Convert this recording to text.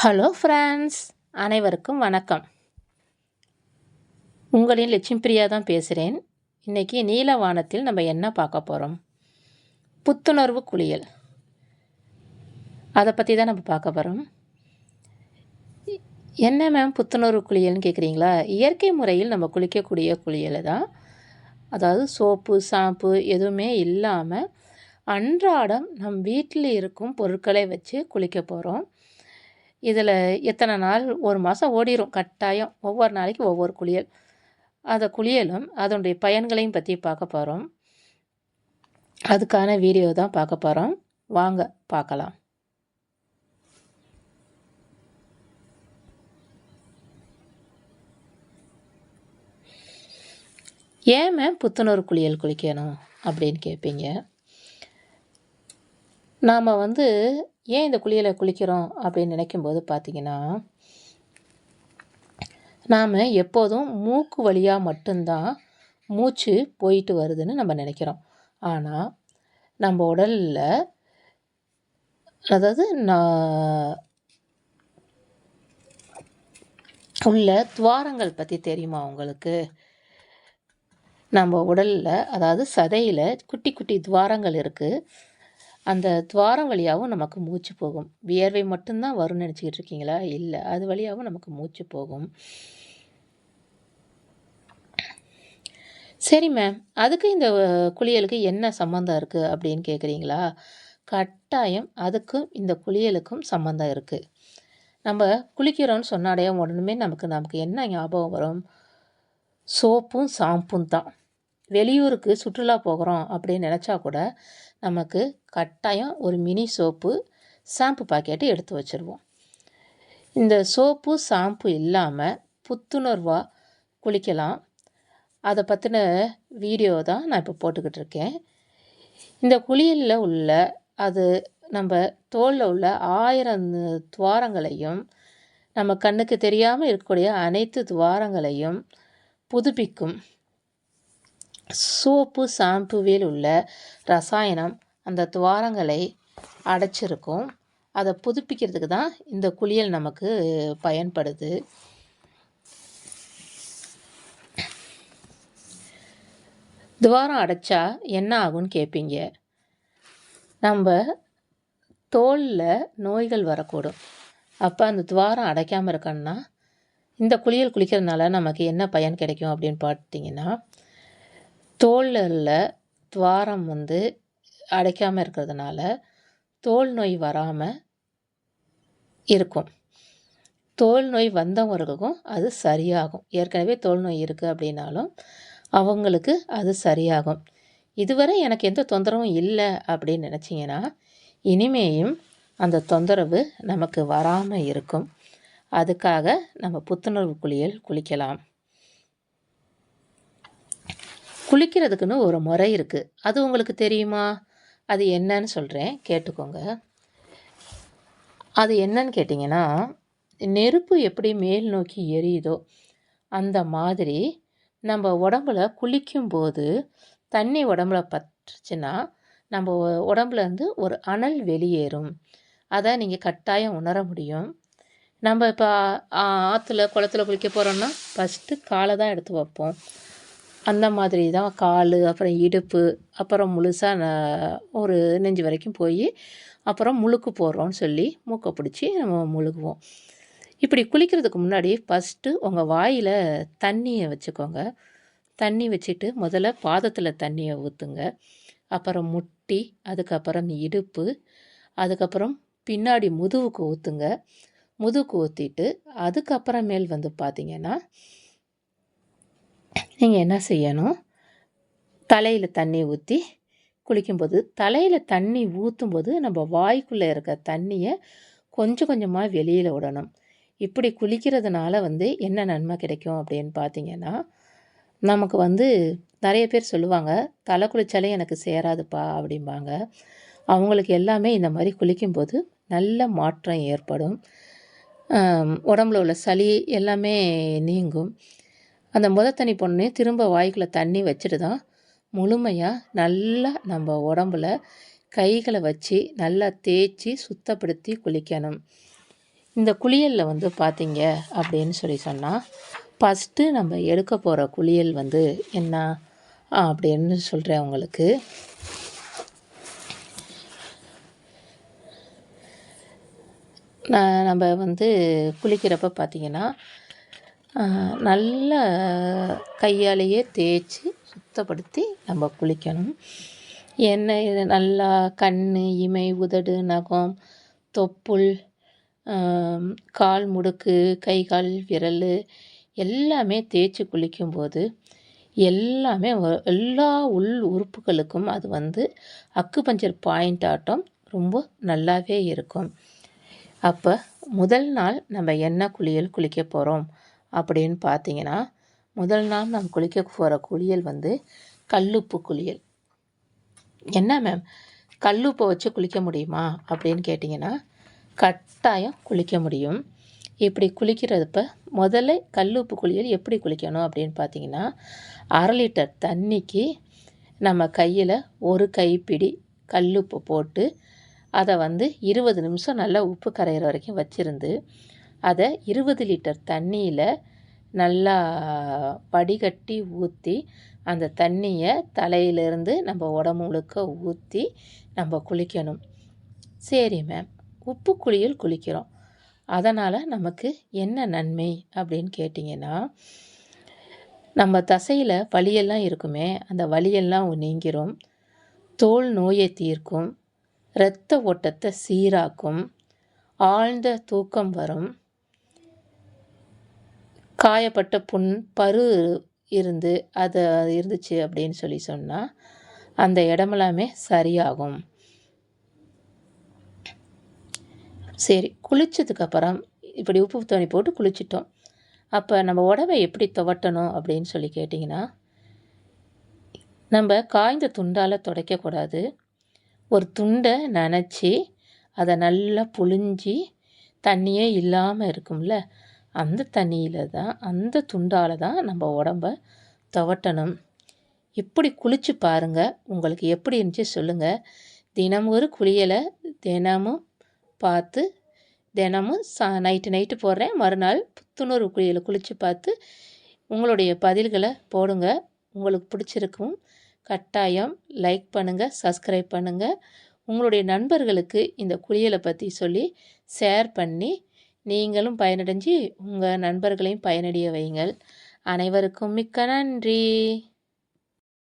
Hello friends அனைவருக்கும் வணக்கம். உங்களின் லட்சுமி பிரியா தான் பேசுகிறேன் இன்றைக்கி நீல வானத்தில் நம்ம என்ன பார்க்க போகிறோம் புத்துணர்வு குளியல். அதை பற்றி தான் நம்ம பார்க்க போகிறோம் என்ன மேம் புத்துணர்வு குளியல்னு கேட்குறீங்களா இயற்கை முறையில் நம்ம குளிக்கக்கூடிய குளியல் தான் அதாவது சோப்பு ஷாம்பு எதுவுமே இல்லாமல் அன்றாடம் நம் வீட்டில் இருக்கும் பொருட்களை வச்சு குளிக்க போகிறோம் இதில் எத்தனை நாள்? ஒரு மாதம் ஓடிரும். கட்டாயம். ஒவ்வொரு நாளைக்கு ஒவ்வொரு குளியல். அந்த குளியலும் அதனுடைய பயன்களையும் பற்றி பார்க்க போகிறோம். அதுக்கான வீடியோ தான் பார்க்க போகிறோம். வாங்க பார்க்கலாம். ஏன் மேம் புத்துணர்வு குளியல் குளிக்கணும் அப்படின்னு கேட்பீங்க? நாம் வந்து ஏன் இந்த குளியலை குளிக்கிறோம்? அப்படின்னு நினைக்கும்போது பார்த்தீங்கன்னா நாம் எப்போதும் மூக்கு வழியாக மட்டும்தான் மூச்சு போயிட்டு வருதுன்னு நம்ம நினைக்கிறோம். ஆனால் நம்ம உடலில் அதாவது நான் உள்ள துவாரங்கள் பற்றி தெரியுமா உங்களுக்கு? நம்ம உடலில் அதாவது சதையில் குட்டி குட்டி துவாரங்கள் இருக்குது அந்த துவாரம் வழியாகவும் நமக்கு மூச்சு போகும். வியர்வை மட்டும்தான் வரும்னு நினச்சிக்கிட்டு இருக்கீங்களா இல்லை அது வழியாகவும் நமக்கு மூச்சு போகும். சரி மேம் அதுக்கு இந்த குளியலுக்கு என்ன சம்மந்தம் இருக்குது அப்படின்னு கேட்குறீங்களா கட்டாயம் அதுக்கும் இந்த குளியலுக்கும் சம்மந்தம் இருக்குது நம்ம குளிக்கிறோன்னு சொன்னாலே உடனே நமக்கு நமக்கு என்ன ஞாபகம் வரும்? சோப்பும் ஷாம்பும் தான். வெளியூருக்கு சுற்றுலா போகிறோம் அப்படின்னு நினச்சா கூட நமக்கு கட்டாயம் ஒரு மினி சோப்பு ஷாம்பு பாக்கெட்டு எடுத்து வச்சுருவோம். இந்த சோப்பு ஷாம்பு இல்லாமல் புத்துணர்வாக குளிக்கலாம். அதை பற்றின வீடியோ தான் நான் இப்போ போட்டுக்கிட்டு இருக்கேன். இந்த குளியலில் உள்ள அது நம்ம தோலில் உள்ள ஆயிரம் துவாரங்களையும் நம்ம கண்ணுக்கு தெரியாமல் இருக்கக்கூடிய அனைத்து துவாரங்களையும் புதுப்பிக்கும். சோப்பு ஷாம்புவில் உள்ள ரசாயனம் அந்த துவாரங்களை அடைச்சிருக்கும். அதை புதுப்பிக்கிறதுக்கு தான் இந்த குளியல் நமக்கு பயன்படுது. துவாரம் அடைச்சா என்ன ஆகும்னு கேட்பீங்க நம்ம தோலில் நோய்கள் வரக்கூடும். அப்போ அந்த துவாரம் அடைக்காமல் இருக்கணும்னா இந்த குளியல் குளிக்கிறதுனால நமக்கு என்ன பயன் கிடைக்கும் அப்படின்னு பார்த்தீங்கன்னா தோலில் துவாரம் வந்து அடைக்காமல் இருக்கிறதுனால தோல் நோய் வராமல் இருக்கும். தோல் நோய் வந்தவங்களுக்கும் அது சரியாகும். ஏற்கனவே தோல் நோய் இருக்குது அப்படின்னாலும் அவங்களுக்கு அது சரியாகும். இதுவரை எனக்கு எந்த தொந்தரவும் இல்லை அப்படின்னு நினச்சிங்கன்னா இனிமேயும் அந்த தொந்தரவு நமக்கு வராமல் இருக்கும். அதுக்காக நம்ம புத்துணர்வு குளியல் குளிக்கலாம். குளிக்கிறதுக்குன்னு ஒரு முறை இருக்குது அது உங்களுக்கு தெரியுமா? அது என்னன்னு சொல்கிறேன் கேட்டுக்கோங்க. அது என்னன்னு கேட்டிங்கன்னா நெருப்பு எப்படி மேல் நோக்கி எரியுதோ அந்த மாதிரி நம்ம உடம்புல குளிக்கும்போது தண்ணி உடம்புல பற்றுச்சுன்னா நம்ம உடம்புலேருந்து ஒரு அனல் வெளியேறும். அதை நீங்கள் கட்டாயம் உணர முடியும். நம்ம இப்போ ஆற்றுல குளத்துல குளிக்க போகிறோன்னா ஃபஸ்ட்டு காலை தான் எடுத்து வைப்போம். அந்த மாதிரி தான் கால் அப்புறம் இடுப்பு அப்புறம் முழுசாக ஒரு நெஞ்சு வரைக்கும் போய் அப்புறம் முழுக்கு போடுறோன்னு சொல்லி மூக்கை பிடிச்சி நம்ம முழுகுவோம். இப்படி குளிக்கிறதுக்கு முன்னாடி ஃபஸ்ட்டு உங்கள் வாயில் தண்ணியை வச்சுக்கோங்க. தண்ணி வச்சுட்டு முதல்ல பாதத்தில் தண்ணியை ஊற்றுங்க அப்புறம் முட்டி அதுக்கப்புறம் இடுப்பு அதுக்கப்புறம் பின்னாடி முதுகுக்கு ஊற்றுங்க முதுகுக்கு ஊற்றிட்டு அதுக்கப்புறமேல் வந்து பார்த்திங்கன்னா நீங்கள் என்ன செய்யணும்? தலையில் தண்ணி ஊற்றி குளிக்கும்போது தலையில் தண்ணி ஊற்றும்போது நம்ம வாய்க்குள்ளே இருக்க தண்ணியை கொஞ்சம் கொஞ்சமாக வெளியில் விடணும். இப்படி குளிக்கிறதுனால வந்து என்ன நன்மை கிடைக்கும் அப்படின்னு பார்த்தீங்கன்னா நமக்கு வந்து நிறைய பேர் சொல்லுவாங்க தலை குளித்தாலே எனக்கு சேராதுப்பா அப்படிம்பாங்க. அவங்களுக்கு எல்லாமே இந்த மாதிரி குளிக்கும்போது நல்ல மாற்றம் ஏற்படும். உடம்புல உள்ள சளி எல்லாமே நீங்கும். அந்த முத தண்ணி போனோடனே திரும்ப வாய்க்குள்ளே தண்ணி வச்சுட்டு தான் முழுமையாக நல்லா நம்ம உடம்புல கைகளை வச்சு நல்லா தேய்ச்சி சுத்தப்படுத்தி குளிக்கணும். இந்த குளியலில் வந்து பார்த்தீங்க அப்படின்னு சொல்லி சொன்னால் ஃபஸ்ட்டு நம்ம எடுக்க போகிற குளியல் வந்து என்ன? அப்படின்னு சொல்கிறேன் உங்களுக்கு. நான் நம்ம வந்து குளிக்கிறப்ப பார்த்தீங்கன்னா நல்ல கையாலேயே தேய்ச்சி சுத்தப்படுத்தி நம்ம குளிக்கணும். எண்ணெய் இது நல்லா கண் இமை உதடு நகம் தொப்புள் கால் முடுக்கு கை கால் விரல் எல்லாமே தேய்ச்சி குளிக்கும்போது எல்லாமே எல்லா உள் உறுப்புகளுக்கும் அது வந்து அக்குபஞ்சர் பாயிண்ட் ஆட்டம் ரொம்ப நல்லாவே இருக்கும். அப்போ முதல் நாள் நம்ம என்ன குளியல் குளிக்க போகிறோம் அப்படின்னு பார்த்தீங்கன்னா முதல் நாள் நாம் குளிக்க போகிற குளியல் வந்து கல்லுப்பு குளியல். என்ன மேம் கல்லுப்பை வச்சு குளிக்க முடியுமா? அப்படின்னு கேட்டிங்கன்னா கட்டாயம் குளிக்க முடியும். இப்படி குளிக்கிறப்ப முதல்ல கல்லுப்பு குளியல் எப்படி குளிக்கணும் அப்படின்னு பார்த்தீங்கன்னா அரை லிட்டர் தண்ணிக்கு நம்ம கையில் ஒரு கைப்பிடி கல்லுப்பு போட்டு அதை வந்து இருபது நிமிஷம் நல்லா உப்பு கரையிற வரைக்கும் வச்சுருந்து அதை இருபது லிட்டர் தண்ணியில் நல்லா வடிகட்டி ஊற்றி அந்த தண்ணியை தலையிலேருந்து நம்ம உடம்பு முழுக்க ஊற்றி நம்ம குளிக்கணும். சரி மேம் உப்பு குளியல் குளிக்கிறோம். அதனால் நமக்கு என்ன நன்மை அப்படின்னு கேட்டிங்கன்னா நம்ம தசையில் வலியெல்லாம் இருக்குமே அந்த வலியெல்லாம் நீங்கிரும். தோல் நோயை தீர்க்கும். இரத்த ஓட்டத்தை சீராக்கும். ஆழ்ந்த தூக்கம் வரும். காயப்பட்ட புண் பரு இருந்து அதை இருந்துச்சு அப்படின்னு சொல்லி சொன்னால் அந்த இடமெல்லாமே சரியாகும். சரி குளித்ததுக்கப்புறம் இப்படி உப்பு தண்ணி போட்டு குளிச்சிட்டோம். அப்போ நம்ம உடவை எப்படி துவட்டணும் அப்படின்னு சொல்லி கேட்டிங்கன்னா நம்ம காய்ந்த துண்டால் துடைக்கக்கூடாது. ஒரு துண்டை நனைச்சி அதை நல்லா புழிஞ்சி தண்ணியே இல்லாமல் இருக்கும்ல அந்த தண்ணியில் தான் அந்த துண்டால் தான் நம்ம உடம்ப துவட்டணும். இப்படி குளித்து பாருங்கள் உங்களுக்கு எப்படி இருந்துச்சு சொல்லுங்கள் தினமும் ஒரு குளியலை தினமும் பார்த்து தினமும் சா நைட்டு நைட்டு போடுறேன். மறுநாள் புத்துணர்வு குளியலை குளித்து பார்த்து உங்களுடைய பதில்களை போடுங்க. உங்களுக்கு பிடிச்சிருக்கும் கட்டாயம் லைக் பண்ணுங்கள் சப்ஸ்கிரைப் பண்ணுங்கள் உங்களுடைய நண்பர்களுக்கு இந்த குளியலை பற்றி சொல்லி ஷேர் பண்ணி நீங்களும் பயனடைஞ்சு உங்கள் நண்பர்களையும் பயனடைய வையுங்கள். அனைவருக்கும் மிக்க நன்றி.